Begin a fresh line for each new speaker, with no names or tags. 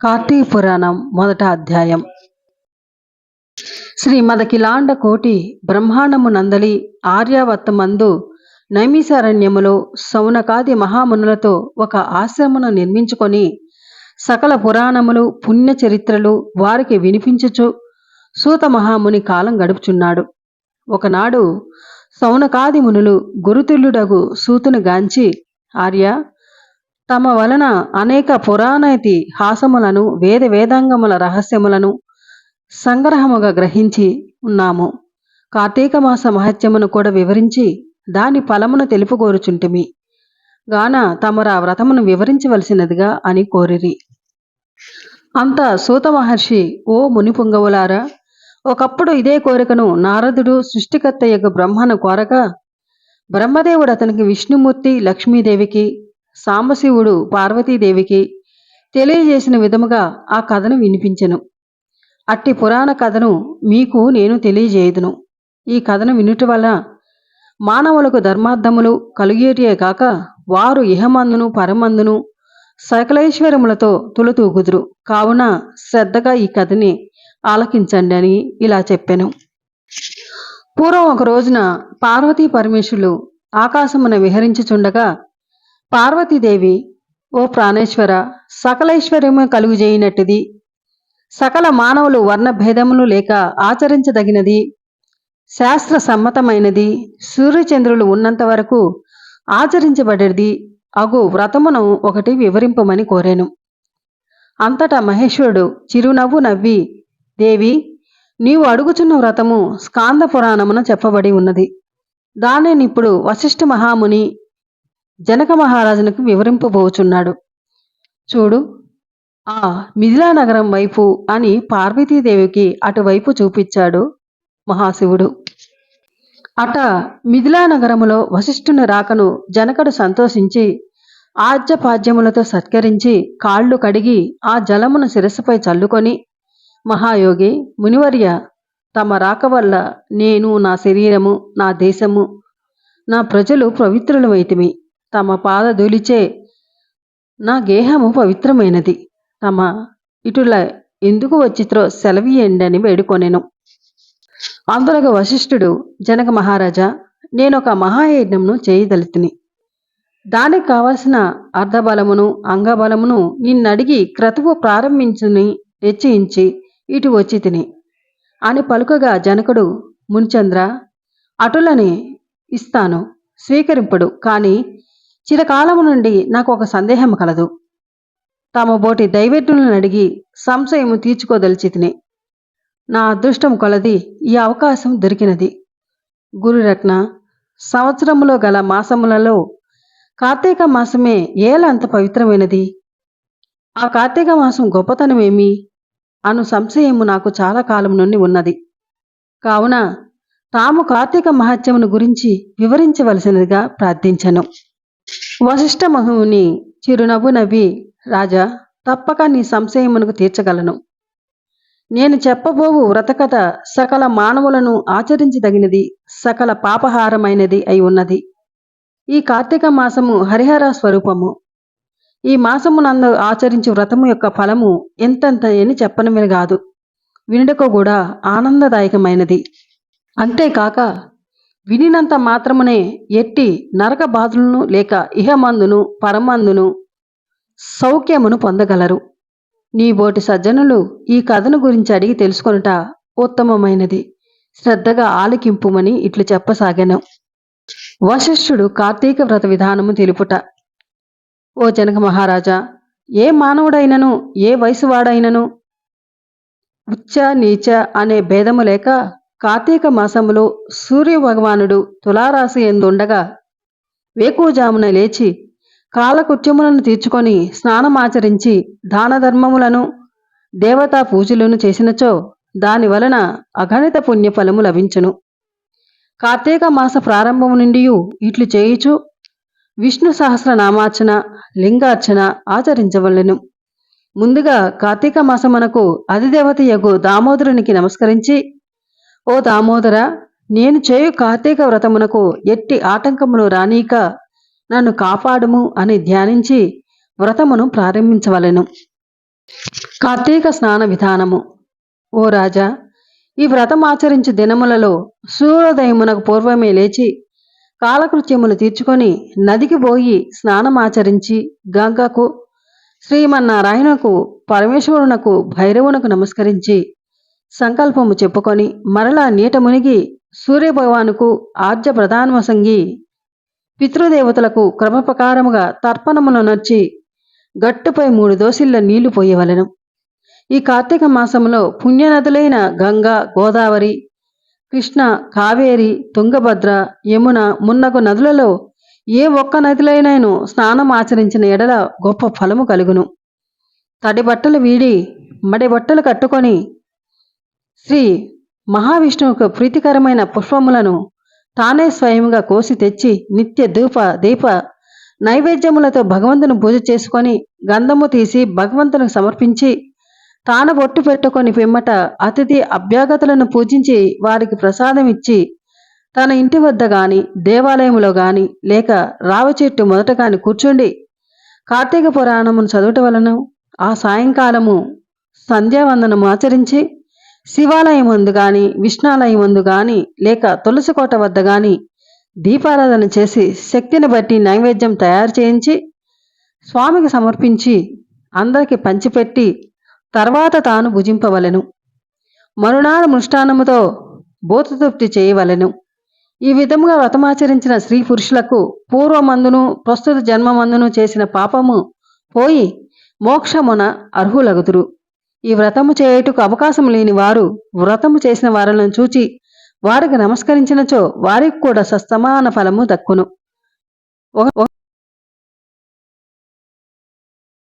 కార్తీక పురాణం మొదట అధ్యాయం. శ్రీమదకిలాండ కోటి బ్రహ్మాండము నందలి ఆర్యావత్తమందు నైమిసారణ్యములో సౌనకాది మహామునులతో ఒక ఆశ్రమను నిర్మించుకొని సకల పురాణములు పుణ్య చరిత్రలు వారికి వినిపించుచు సూత మహాముని కాలం గడుపుచున్నాడు. ఒకనాడు సౌనకాది మునులు గురుతుల్యుడగు సూతును గాంచి ఆర్య తమ వలన అనేక పురాణైతి హాసములను వేద వేదాంగముల రహస్యములను సంగ్రహముగా గ్రహించి ఉన్నాము. కార్తీక మాస మహత్యమును కూడా వివరించి దాని ఫలమును తెలుపుకోరుచుంటిమి. గాన తమరా వ్రతమును వివరించవలసినదిగా అని కోరిరి. అంత సూత మహర్షి ఓ ముని పుంగవులారా ఒకప్పుడు ఇదే కోరికను నారదుడు సృష్టికర్త యొక్క బ్రహ్మను కోరగా బ్రహ్మదేవుడు అతనికి విష్ణుమూర్తి లక్ష్మీదేవికి సాంబశివుడు పార్వతీదేవికి తెలియజేసిన విధముగా ఆ కథను వినిపించెను. అట్టి పురాణ కథను మీకు నేను తెలియజేయదును. ఈ కథను వినుట వల్ల మానవులకు ధర్మార్థములు కలిగేటియే కాక వారు ఇహమందును పరమందును సకలైశ్వర్యములతో తులతూగుదురు. కావున శ్రద్ధగా ఈ కథని ఆలకించండి అని ఇలా చెప్పాను. పూర్వం ఒక రోజున పార్వతీ పరమేశ్వరులు ఆకాశమున విహరించుచుండగా పార్వతీదేవి ఓ ప్రాణేశ్వర సకలైశ్వర్యము కలుగుజేయినట్టుది. సకల మానవులు వర్ణభేదములు లేక ఆచరించదగినది. శాస్త్ర సమ్మతమైనది సూర్యచంద్రులు ఉన్నంత వరకు ఆచరించబడేది. అగు వ్రతమును ఒకటి వివరింపమని కోరాను. అంతటా మహేశ్వరుడు చిరునవ్వు నవ్వి దేవి నీవు అడుగుచున్న వ్రతము స్కాంద పురాణమున చెప్పబడి ఉన్నది. దానినిప్పుడు వశిష్ఠ మహాముని జనక మహారాజునకు వివరింపబోచున్నాడు. చూడు ఆ మిథిలా నగరం వైపు అని పార్వతీదేవికి అటువైపు చూపించాడు మహాశివుడు. అట మిథిలా నగరములో వశిష్ఠుని రాకను జనకడు సంతోషించి ఆజ్యపాద్యములతో సత్కరించి కాళ్ళు కడిగి ఆ జలమును శిరస్సుపై చల్లుకొని మహాయోగి మునివర్య తమ రాక వల్ల నేను నా శరీరము నా దేశము నా ప్రజలు పవిత్రులమైతిమి. తమ పాద ధూళిచే నా గేహము పవిత్రమైనది. తమ ఇటుల ఎందుకు వచ్చిత్రో సెలవియండని వేడుకొనెను. అందులో వశిష్ఠుడు జనక మహారాజా నేను ఒక మహాయజ్ఞమును చేయదలితిని దానికి కావలసిన అర్ధబలమును అంగబలమును నిన్నడిగి క్రతువు ప్రారంభించుని నిశ్చయించి ఇటు వచ్చి తిని అని పలుకగా జనకుడు మునిచంద్ర అటులని ఇస్తాను స్వీకరింపడు కానీ చిరకాలము నుండి నాకు ఒక సందేహం కలదు. తాము బోటి దైవజ్ఞులను అడిగి సంశయము తీర్చుకోదలిచి తిని నా అదృష్టం కొలది ఈ అవకాశం దొరికినది. గురురత్న సంవత్సరములో గల మాసములలో కార్తీక మాసమే ఏలంత పవిత్రమైనది? ఆ కార్తీక మాసం గొప్పతనమేమి? అను సంశయము నాకు చాలా కాలం నుండి ఉన్నది. కావున తాము కార్తీక మహత్యమును గురించి వివరించవలసినదిగా ప్రార్థించను. వశిష్ఠ మహుని చిరునవ్వు నవ్వి రాజా తప్పక నీ సంశయమునకు తీర్చగలను. నేను చెప్పబోవు వ్రతకథ సకల మానవులను ఆచరించదగినది సకల పాపహారమైనది అయి ఉన్నది. ఈ కార్తీక మాసము హరిహర స్వరూపము. ఈ మాసమునందు ఆచరించు వ్రతము యొక్క ఫలము ఎంతంత అని చెప్పనమే కాదు. వినుటకు కూడా ఆనందదాయకమైనది. అంతేకాక వినినంత మాత్రమునే ఎట్టి నరక బాధలను లేక ఇహమందును పరమందును సౌఖ్యమును పొందగలరు. నీ బోటి సజ్జనులు ఈ కథను గురించి అడిగి తెలుసుకొనుట ఉత్తమమైనది. శ్రద్ధగా ఆలకింపుమని ఇట్లు చెప్పసాగాను. వశిష్ఠుడు కార్తీక వ్రత విధానము తెలుపుట. ఓ జనక మహారాజా ఏ మానవుడైనను ఏ వయసువాడైనను ఉచ్చ నీచ అనే భేదము లేక కార్తీక మాసములో సూర్య భగవానుడు తులారాశి ఎందుండగా వేకుజామున లేచి కాలకృత్యములను తీర్చుకొని స్నానమాచరించి దాన ధర్మములను దేవతా పూజలను చేసినచో దాని వలన అగణిత పుణ్యఫలము లభించును. కార్తీక మాస ప్రారంభము నుండి ఇట్లు చేయుచు విష్ణు సహస్రనామార్చన లింగార్చన ఆచరించవలెను. ముందుగా కార్తీక మాసమునకు అధిదేవత యగు దామోదరునికి నమస్కరించి ఓ దామోదర నేను చేయు కార్తీక వ్రతమునకు ఎట్టి ఆటంకమును రానీక నన్ను కాపాడుము అని ధ్యానించి వ్రతమును ప్రారంభించవలెను. కార్తీక స్నాన విధానము. ఓ రాజా ఈ వ్రతం ఆచరించు దినములలో సూర్యోదయమునకు పూర్వమే లేచి కాలకృత్యములు తీర్చుకొని నదికి పోయి స్నానమాచరించి గంగకు శ్రీమన్నారాయణకు పరమేశ్వరునకు భైరవునకు నమస్కరించి సంకల్పము చెప్పుకొని మరలా నీట మునిగి సూర్యభగవానుకు ఆద్య ప్రధానమసంగి పితృదేవతలకు క్రమప్రకారముగా తర్పణమును నచ్చి గట్టుపై మూడు దోసిళ్ళ నీళ్ళు పోయవలెను. ఈ కార్తీక మాసంలో పుణ్యనదులైన గంగా గోదావరి కృష్ణ కావేరి తుంగభద్ర యమున మున్నగు నదులలో ఏ ఒక్క నదులైనను స్నానం ఆచరించిన ఎడల గొప్ప ఫలము కలుగును. తడి బట్టలు వీడి మడి బట్టలు కట్టుకొని శ్రీ మహావిష్ణువుకు ప్రీతికరమైన పుష్పములను తానే స్వయంగా కోసి తెచ్చి నిత్య ధూప దీప నైవేద్యములతో భగవంతుని పూజ చేసుకొని గంధము తీసి భగవంతునికి సమర్పించి తాను బొట్టు పెట్టుకొని పిమ్మట అతిథి అభ్యాగతులను పూజించి వారికి ప్రసాదం ఇచ్చి తన ఇంటి వద్ద గాని దేవాలయంలో గాని లేక రావి చెట్టు మొదట గాని కూర్చుండి కార్తీక పురాణమును చదువుట వలన ఆ సాయంకాలము సంధ్యావందనము ఆచరించి శివాలయం ముందు గాని విష్ణాలయం ముందు గాని లేక తులసికోట వద్ద గాని దీపారాధన చేసి శక్తిని బట్టి నైవేద్యం తయారు చేయించి స్వామికి సమర్పించి అందరికి పంచిపెట్టి తర్వాత తాను భుజింపవలెను. మరునాడు మృష్టాన్నముతో భూతతృప్తి చేయవలెను. ఈ విధముగా వ్రతమాచరించిన స్త్రీ పురుషులకు పూర్వమందును ప్రస్తుత జన్మమందును చేసిన పాపము పోయి మోక్షమున అర్హులగుదురు. ఈ వ్రతము చేయుటకు అవకాశం లేని వారు వ్రతము చేసిన వారిని చూచి వారికి నమస్కరించినచో వారికి కూడా సస్తమాన ఫలము దక్కును.